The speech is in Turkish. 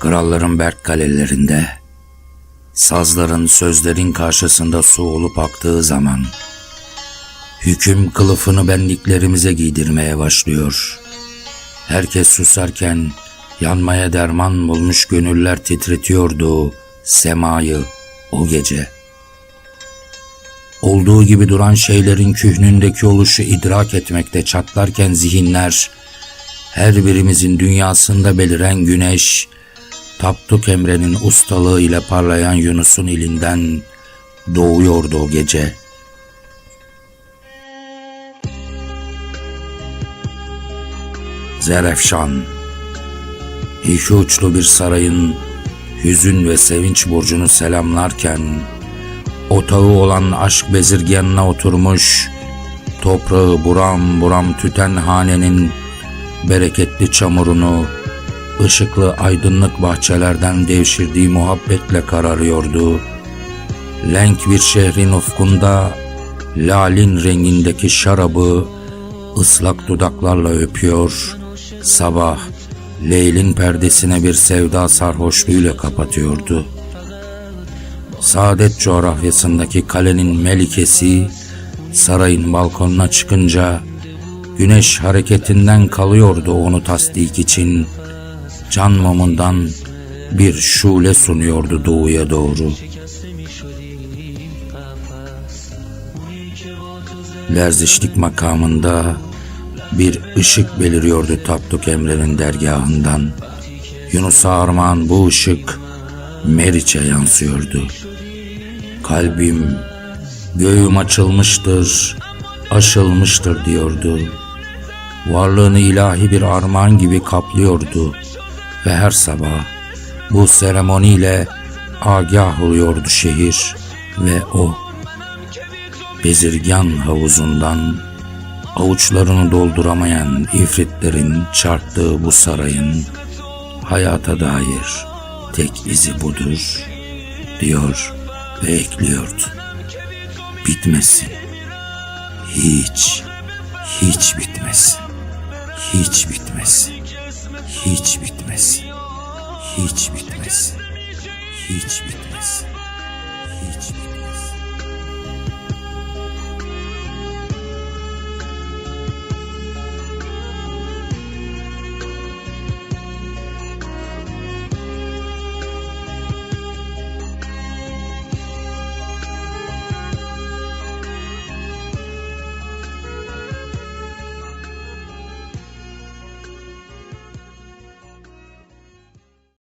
Kralların berk kalelerinde, sazların sözlerin karşısında su olup aktığı zaman, hüküm kılıfını benliklerimize giydirmeye başlıyor. Herkes susarken, yanmaya derman bulmuş gönüller titretiyordu semayı o gece. Olduğu gibi duran şeylerin kühnündeki oluşu idrak etmekte çatlarken zihinler, her birimizin dünyasında beliren güneş, Tapduk Emre'nin ustalığı ile parlayan Yunus'un ilinden doğuyordu o gece. Zerefşan İki uçlu bir sarayın hüzün ve sevinç burcunu selamlarken otağı olan aşk bezirganına oturmuş toprağı buram buram tüten hanenin bereketli çamurunu ışıklı aydınlık bahçelerden devşirdiği muhabbetle kararıyordu. Lenk bir şehrin ufkunda lalin rengindeki şarabı ıslak dudaklarla öpüyor. Sabah Leyl'in perdesine bir sevda sarhoşluğuyla kapatıyordu. Saadet coğrafyasındaki kalenin melikesi sarayın balkonuna çıkınca güneş hareketinden kalıyordu onu tasdik için. Can mumundan bir şule sunuyordu doğuya doğru. Lerzişlik makamında bir ışık beliriyordu Tapduk Emre'nin dergahından. Yunus Armağan bu ışık Meriç'e yansıyordu. Kalbim göğüm açılmıştır, aşılmıştır diyordu. Varlığını ilahi bir armağan gibi kaplıyordu ve her sabah bu seremoniyle agah oluyordu şehir ve o bezirgan havuzundan avuçlarını dolduramayan ifritlerin çarptığı bu sarayın hayata dair tek izi budur diyor ve ekliyordu. Bitmesin. Hiç, hiç bitmesin. Hiç bitmesin. Hiç bitmesin. Hiç bitmesin. Hiç bitmesin. Hiç bitmesin.